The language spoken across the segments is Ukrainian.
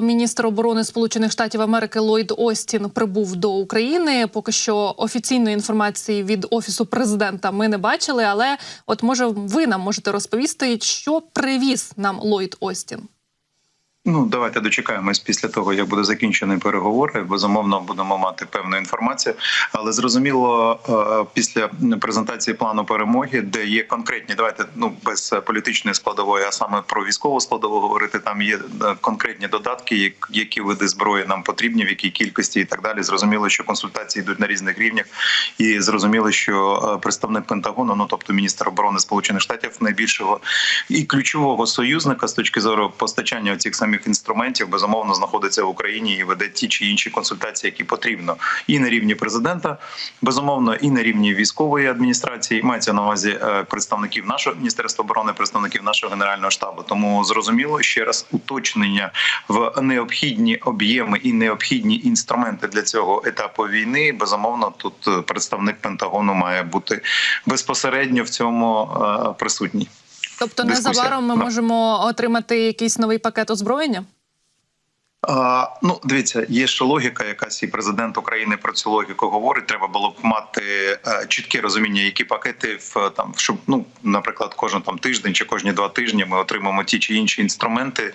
Міністр оборони Сполучених Штатів Америки Ллойд Остін прибув до України. Поки що офіційної інформації від офісу президента ми не бачили. Але от може ви нам можете розповісти, що привіз нам Ллойд Остін? Ну, давайте дочекаємось після того, як буде закінчені переговори. Безумовно, будемо мати певну інформацію. Але зрозуміло, е, після презентації плану перемоги, де є конкретні, давайте ну без політичної складової, а саме про військову складову говорити. Там є е, конкретні додатки, які види зброї нам потрібні, в якій кількості і так далі. Зрозуміло, що консультації йдуть на різних рівнях, і зрозуміло, що е, представник Пентагону, ну тобто міністр оборони Сполучених Штатів, найбільшого і ключового союзника з точки зору постачання цих самих інструментів, безумовно знаходиться в Україні і веде ті чи інші консультації, які потрібно, і на рівні президента, безумовно, і на рівні військової адміністрації. Мається на увазі е, представників нашого міністерства оборони, представників нашого генерального штабу. Тому зрозуміло ще раз уточнення в необхідні об'єми і необхідні інструменти для цього етапу війни. Безумовно, тут е, представник Пентагону має бути безпосередньо в цьому е, присутній. Тобто, незабаром ми можемо отримати якийсь новий пакет озброєння? А, ну, дивіться, є ще логіка, якась і президент України про цю логіку говорить. Треба було б мати е, чітке розуміння, які пакети в там, щоб ну, наприклад, кожен там тиждень чи кожні два тижні ми отримаємо ті чи інші інструменти е,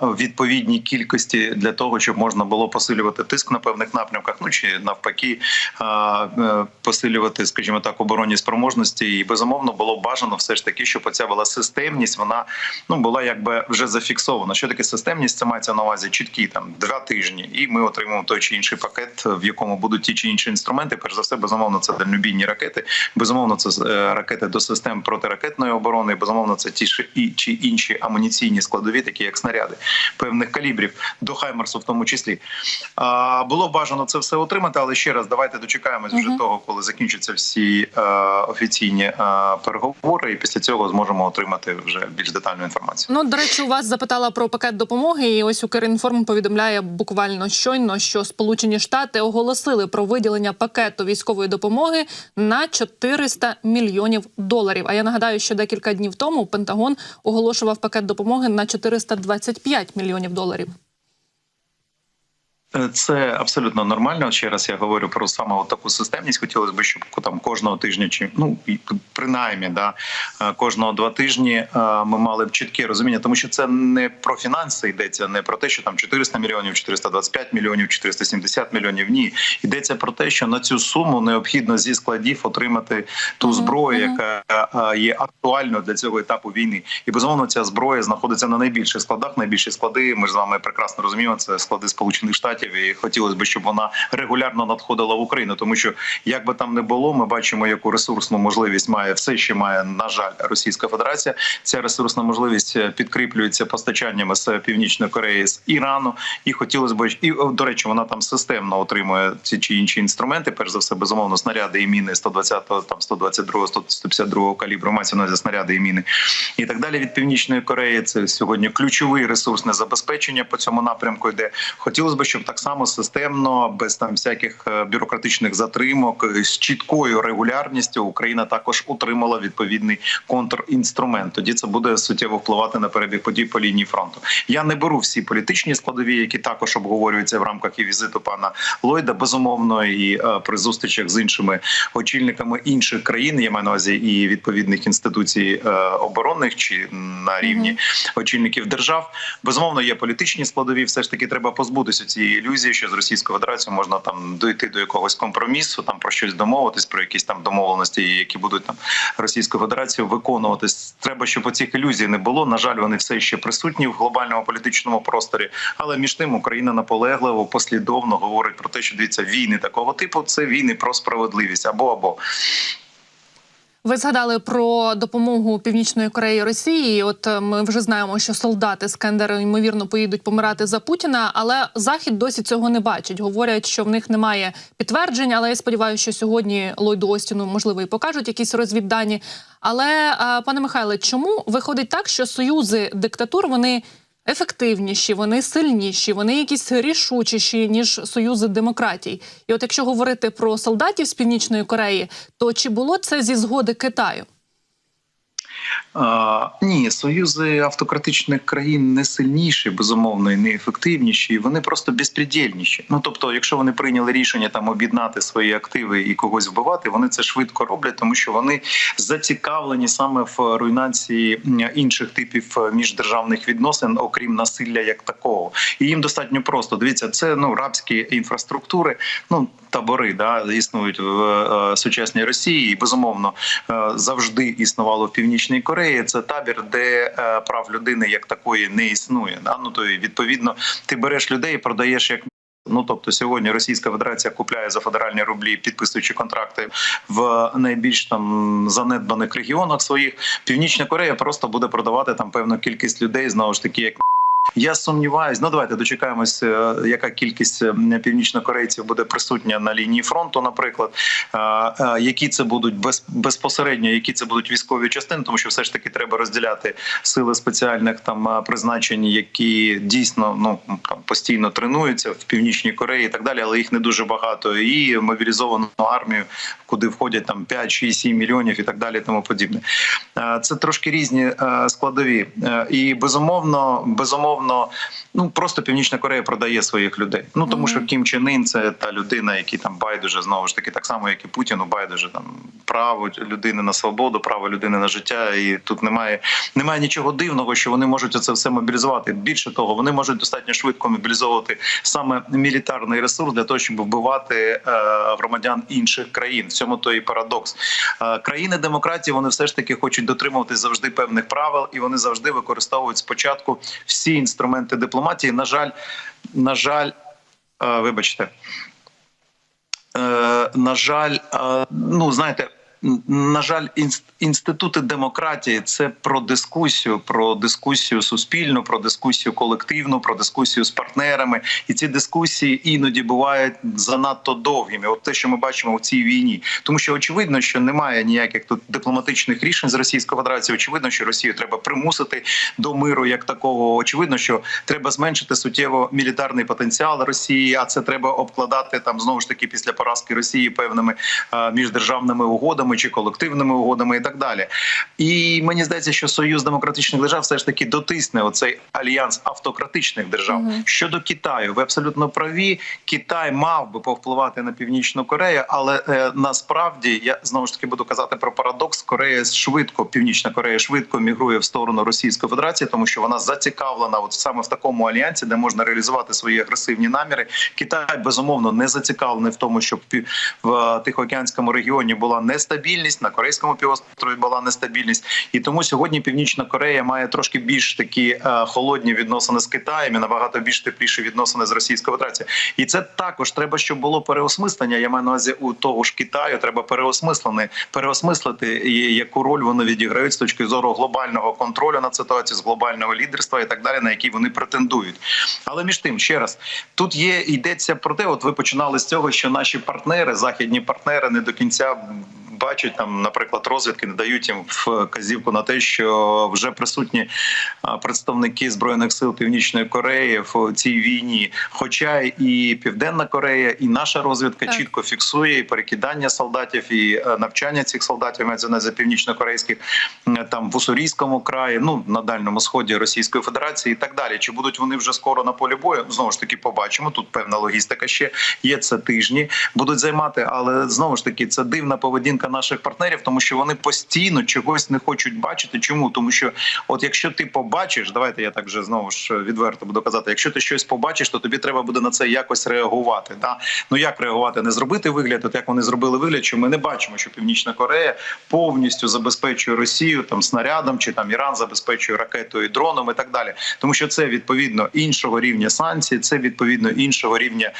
в відповідній кількості для того, щоб можна було посилювати тиск на певних напрямках. Ну чи навпаки, е, е, посилювати, скажімо так, оборонні спроможності. І безумовно було бажано все ж таки, щоб оця була системність. Вона ну була якби вже зафіксована. Що таке системність? Це мається на увазі чіткі там два тижні, і ми отримаємо той чи інший пакет, в якому будуть ті чи інші інструменти. Перш за все, безумовно, це дальнобійні ракети. Безумовно, це е, ракети до систем протиракетної оборони. Безумовно, це ті і чи інші амуніційні складові, такі як снаряди певних калібрів до Хаймерсу, в тому числі. А, було бажано це все отримати, але ще раз давайте дочекаємось вже Мгм. того, коли закінчаться всі е, офіційні е, переговори, і після цього зможемо отримати вже більш детальну інформацію. Ну, до речі, у вас запитала про пакет допомоги, і ось Укрінформ повідомляє буквально щойно, що Сполучені Штати оголосили про виділення пакету військової допомоги на 400 мільйонів доларів. А я нагадаю, що декілька днів тому Пентагон оголошував пакет допомоги на 425 мільйонів доларів. Е, Це абсолютно нормально. Ще раз я говорю про саме от таку системність. Хотілося б, щоб там кожного тижня чи ну принаймні, да е, кожного два тижні е, ми мали б чітке розуміння, тому що це не про фінанси йдеться, не про те, що там 400 мільйонів, 425 мільйонів, 470 мільйонів. Ні, йдеться про те, що на цю суму необхідно зі складів отримати ту зброю, яка є актуальною для цього етапу війни. І безумовно, ця зброя знаходиться на найбільших складах. Найбільші склади. Ми ж з вами прекрасно розуміємо. Це склади Сполучених Штатів. І хотілося б, щоб вона регулярно надходила в Україну, тому що як би там не було, ми бачимо, яку ресурсну можливість має все, ще має на жаль Російська Федерація. Ця ресурсна можливість е, підкріплюється постачаннями з Північної Кореї з Ірану. І хотілося б і до речі, вона там системно отримує ці чи інші інструменти. Перш за все, безумовно, снаряди і міни 120, там 122, 152 калібру, мається на снаряди і міни і так далі. Від північної Кореї це сьогодні ключовий ресурсне забезпечення по цьому напрямку. Йде хотілося б, щоб так само системно, без там всяких е, бюрократичних затримок, е, з чіткою регулярністю Україна також отримала відповідний контрінструмент. Тоді це буде суттєво впливати на перебіг подій по лінії фронту. Я не беру всі політичні складові, які також обговорюються в рамках і візиту пана Ллойда, безумовно, і е, при зустрічах з іншими очільниками інших країн. Я маю на увазі і відповідних інституцій оборонних чи на рівні очільників держав. Безумовно, є політичні складові. Все ж таки треба позбутися цієї ілюзії, що з Російською Федерацією можна там дойти до якогось компромісу, там про щось домовитись, про якісь там домовленості, які будуть там Російською Федерацією виконуватись. Треба, щоб оцих ілюзій не було. На жаль, вони все ще присутні в глобальному політичному просторі. Але між тим Україна наполегливо послідовно говорить про те, що дивіться війни такого типу це війни про справедливість або або. Ви згадали про допомогу Північної Кореї Росії. От е, ми вже знаємо, що солдати Скендера ймовірно поїдуть помирати за Путіна, але Захід досі цього не бачить. Говорять, що в них немає підтверджень. Але я сподіваюся, що сьогодні Ллойду Остіну можливо і покажуть якісь розвіддані. Але е, пане Михайле, чому виходить так, що союзи диктатур вони ефективніші, вони сильніші, вони якісь рішучіші ніж союзи демократій? І от якщо говорити про солдатів з північної Кореї, то чи було це зі згоди Китаю? Ні, союзи автократичних країн не сильніші, безумовно, і не ефективніші. Вони просто безпредельніші. Ну тобто, якщо вони прийняли рішення там об'єднати свої активи і когось вбивати, вони це швидко роблять, тому що вони зацікавлені саме в руйнації інших типів е, міждержавних відносин, окрім насилля як такого. І їм достатньо просто. Дивіться, це ну рабські інфраструктури, ну табори да існують в е, сучасній Росії, і безумовно е, завжди існувало в північній Кореї. Це табір, де е, прав людини як такої не існує. Да? Ну то відповідно ти береш людей продаєш як. Ну тобто сьогодні Російська Федерація купляє за федеральні рублі, підписуючи контракти в найбільш там занедбаних регіонах своїх. Північна Корея просто буде продавати там певну кількість людей знову ж таки як. Я сумніваюсь, ну давайте дочекаємось, е, яка кількість е, північнокорейців буде присутня на лінії фронту, наприклад, Е, які це будуть без, безпосередньо, які це будуть військові частини, тому що все ж таки треба розділяти сили спеціальних там призначень, які дійсно ну там постійно тренуються в північній Кореї і так далі, але їх не дуже багато. І мобілізовану армію, куди входять там 5, 6, 7 мільйонів і так далі, тому подібне. Це трошки різні складові, і безумовно, безумовно, ну просто Північна Корея продає своїх людей. Ну тому що Кім Чен Ін – це та людина, який там байдуже знову ж таки, так само як і Путіну, байдуже там право людини на свободу, право людини на життя. І тут немає немає нічого дивного, що вони можуть це все мобілізувати. Більше того, вони можуть достатньо швидко мобілізовувати саме мілітарний ресурс для того, щоб вбивати е, громадян інших країн. В цьому то і парадокс. Е, країни демократії вони все ж таки хочуть дотримуватись завжди певних правил, і вони завжди використовують спочатку всі інструменти дипломатії. На жаль, на жаль, е, вибачте. Е, на жаль, е, ну знаєте, на жаль, інс- інститути демократії це про дискусію, про дискусію суспільну, про дискусію колективну, про дискусію з партнерами. І ці дискусії іноді бувають занадто довгими. От те, що ми бачимо в цій війні, тому що очевидно, що немає ніяких тут дипломатичних рішень з Російської Федерації. Очевидно, що Росію треба примусити до миру як такого. Очевидно, що треба зменшити суттєво мілітарний потенціал Росії, а це треба обкладати там знову ж таки після поразки Росії певними е, міждержавними угодами чи колективними угодами і так далі. І мені здається, що союз демократичних держав все ж таки дотисне оцей альянс автократичних держав. Мгм. Щодо Китаю, ви абсолютно праві. Китай мав би повпливати на північну Корею, але е, насправді я знову ж таки буду казати про парадокс. Корея швидко, північна Корея швидко мігрує в сторону Російської Федерації, тому що вона зацікавлена, от саме в такому альянсі, де можна реалізувати свої агресивні наміри. Китай безумовно не зацікавлений в тому, щоб в Тихоокеанському регіоні була нестабільність, на корейському півострові була нестабільність, і тому сьогодні Північна Корея має трошки більш такі е, холодні відносини з Китаєм і набагато більш тепліші відносини з Російською Федерацією. І це також треба, щоб було переосмислення. Я маю на увазі у того ж Китаю. Треба переосмислити, переосмислити яку роль вони відіграють з точки зору глобального контролю над ситуацією, з глобального лідерства і так далі, на які вони претендують. Але між тим, ще раз, тут є йдеться про те, от ви починали з цього, що наші партнери, західні партнери, не до кінця. Бачать там, наприклад, розвідки не дають їм вказівку на те, що вже присутні представники збройних сил Північної Кореї в цій війні. Хоча і Південна Корея, і наша розвідка Так. чітко фіксує і перекидання солдатів, і е, навчання цих солдатів на північно-корейських там в Уссурійському краї, ну на дальньому сході Російської Федерації, і так далі. Чи будуть вони вже скоро на полі бою? Знову ж таки, побачимо. Тут певна логістика ще є. Це тижні будуть займати, але знову ж таки це дивна поведінка наших партнерів, тому що вони постійно чогось не хочуть бачити. Чому? Тому що, от якщо ти побачиш, давайте я так вже знову ж відверто буду казати, якщо ти щось побачиш, то тобі треба буде на це якось реагувати. Да? Ну як реагувати? Не зробити вигляд, от як вони зробили вигляд, що ми не бачимо, що Північна Корея повністю забезпечує Росію там снарядом, чи там Іран забезпечує ракетою, і дроном і так далі. Тому що це відповідно іншого рівня санкцій, це відповідно іншого рівня,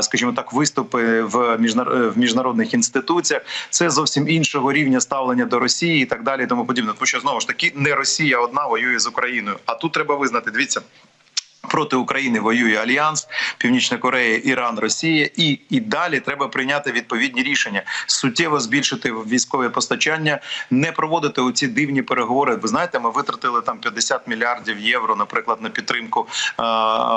скажімо так, виступи в міжнар- в міжнародних інституціях. Це зовсім іншого рівня ставлення до Росії і так далі. Тому подібне. Тому що знову ж таки не Росія одна воює з Україною. А тут треба визнати. Дивіться. Проти України воює альянс Північна Корея, Іран, Росія, і і далі треба прийняти відповідні рішення, суттєво збільшити військове постачання, не проводити оці дивні переговори. Ви знаєте, ми витратили там 50 мільярдів євро, наприклад, на підтримку е-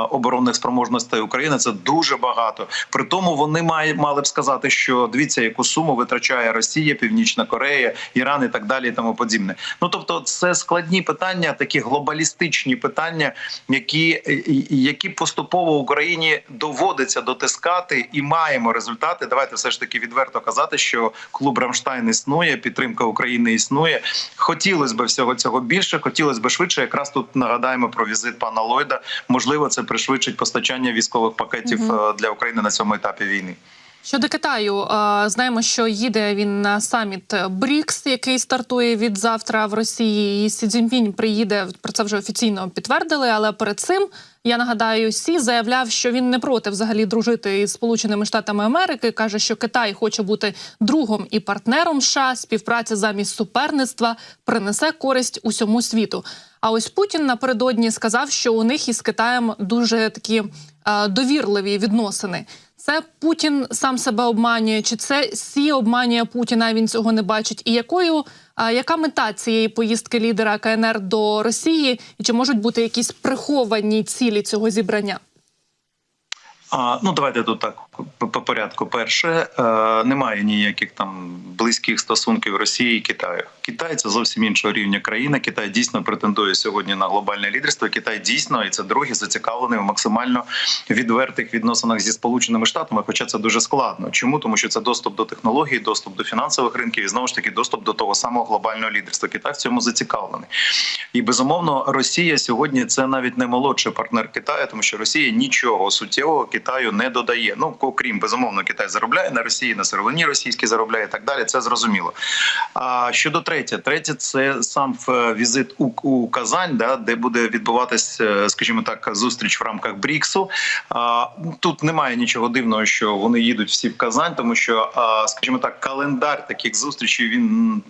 оборонних спроможностей України. Це дуже багато. При тому вони має, мали б сказати, що дивіться, яку суму витрачає Росія, Північна Корея, Іран і так далі, і тому подібне. Ну тобто, це складні питання, такі глобалістичні питання, які які поступово Україні доводиться дотискати, і маємо результати. Давайте все ж таки відверто казати, що клуб Рамштайн існує, підтримка України існує. Хотілося б всього цього більше, хотілося б швидше. Якраз тут нагадаємо про візит пана Ллойда. Можливо, це пришвидшить постачання військових пакетів угу. для України на цьому етапі війни. Щодо Китаю, знаємо, що їде він на саміт БРІКС, який стартує від завтра в Росії. І Сі Цзіньпінь приїде про це вже офіційно підтвердили. Але перед цим я нагадаю, Сі заявляв, що він не проти взагалі дружити із Сполученими Штатами Америки. каже, що Китай хоче бути другом і партнером США. Співпраця замість суперництва принесе користь усьому світу. А ось Путін напередодні сказав, що у них із Китаєм дуже такі довірливі відносини. Це Путін сам себе обманює, чи це Сі обманює Путіна? Він цього не бачить. І якою а, яка мета цієї поїздки лідера КНР до Росії? І чи можуть бути якісь приховані цілі цього зібрання? А, ну давайте тут так по, по порядку. Перше, е, немає ніяких там близьких стосунків Росії і Китаю. Китай це зовсім іншого рівня країна. Китай дійсно претендує сьогодні на глобальне лідерство. Китай дійсно і це другий зацікавлений в максимально відвертих відносинах зі сполученими штатами. Хоча це дуже складно. Чому тому, що це доступ до технологій, доступ до фінансових ринків і знову ж таки доступ до того самого глобального лідерства. Китай в цьому зацікавлений. І безумовно, Росія сьогодні це навіть не молодший партнер Китаю, тому що Росія нічого суттєвого Китаю не додає. Ну окрім безумовно, Китай заробляє на Росії, на сировині російській заробляє і так далі. Це зрозуміло. А щодо третє, третє, це сам е, візит у, у Казань, да, де буде відбуватись, е, скажімо так, зустріч в рамках Бріксу. А, тут немає нічого дивного, що вони їдуть всі в Казань, тому що, а, скажімо так, календар таких зустрічей він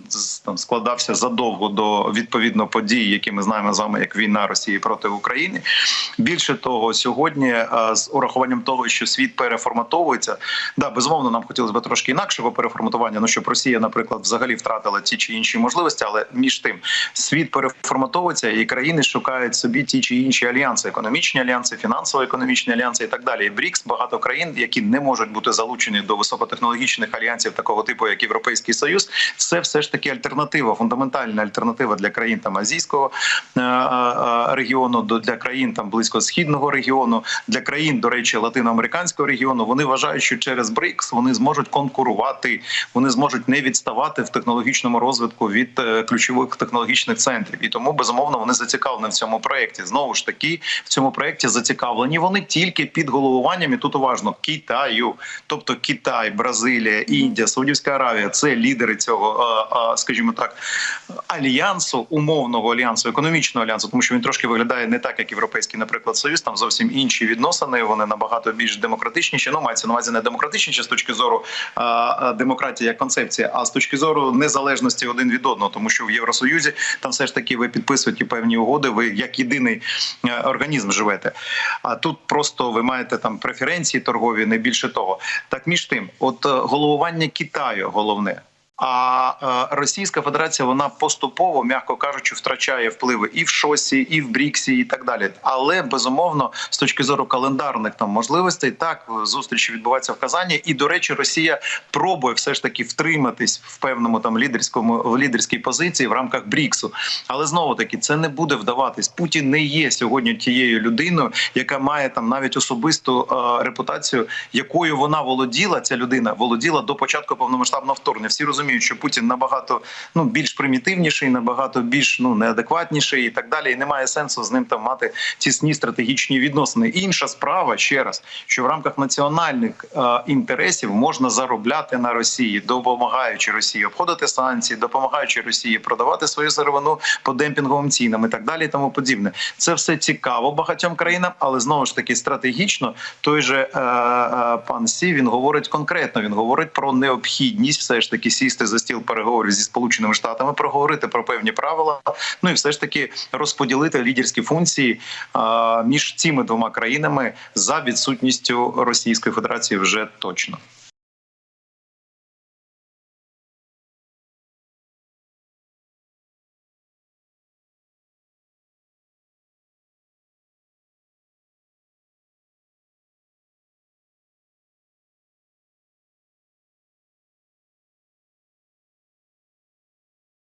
там складався задовго до відповідно подій, які ми знаємо з вами, як війна Росії проти України. Більше того, сьогодні з урахуванням того, що світ переформатовується, да, безумовно, нам хотілося б трошки інакшого переформатування. Ну щоб Росія, наприклад, взагалі втратила ті чи інші можливості, але між тим світ переформатовується, і країни шукають собі ті чи інші альянси, економічні альянси, фінансово-економічні альянси і так далі. БРІКС багато країн, які не можуть бути залучені до високотехнологічних альянсів такого типу, як Європейський Союз, це все ж таки альтернатива, фундаментальна альтернатива для країн там азійського е, е, регіону, до для країн там близькосхідного регіону, для країн, до речі, латиноамериканського регіону. Вони вважають, що через БРІКС вони зможуть конкурувати, вони зможуть не відставати в технологічному розвитку від е, ключових технологічних центрів. І тому безумовно вони зацікавлені в цьому проєкті. Знову ж таки, в цьому проєкті зацікавлені вони тільки під головуванням і тут уважно Китаю, тобто Китай, Бразилія, Індія, Саудівська Аравія це лідери цього, е, е, скажімо так, альянсу, умовного альянсу, економічного альянсу, тому що він трошки виглядає не так, як європейський, наприклад, союз. Там зовсім інші відносини. Вони набагато більш демократичніші. Ну мається на увазі не демократичніші з точки зору а, демократії як концепція, а з точки зору незалежності один від одного, тому що в Євросоюзі там все ж таки ви підписуєте певні угоди. Ви як єдиний е, організм живете. А тут просто ви маєте там преференції торгові, не більше того. Так між тим, от е, головування Китаю головне. А е, Російська Федерація вона поступово, м'яко кажучи, втрачає впливи і в шосі, і в Бріксі, і так далі. Але безумовно, з точки зору календарних там можливостей, так зустрічі відбуваються в Казані. І до речі, Росія пробує все ж таки втриматись в певному там лідерському в лідерській позиції в рамках Бріксу. Але знову таки це не буде вдаватись. Путін не є сьогодні тією людиною, яка має там навіть особисту е, репутацію, якою вона володіла. Ця людина володіла до початку повномасштабного вторгнення. Всі розуміють, що Путін набагато ну більш примітивніший, набагато більш ну неадекватніший і так далі. І немає сенсу з ним там мати тісні стратегічні відносини. Інша справа ще раз, що в рамках національних е, інтересів можна заробляти на Росії, допомагаючи Росії обходити санкції, допомагаючи Росії продавати свою сировину по демпінговим цінам і так далі. І тому подібне. Це все цікаво багатьом країнам, але знову ж таки стратегічно той же е, е, пан Сі він говорить конкретно. Він говорить про необхідність все ж таки сісти сісти за стіл переговорів зі сполученими штатами, проговорити про певні правила. Ну і все ж таки розподілити лідерські функції між цими двома країнами за відсутністю Російської Федерації вже точно.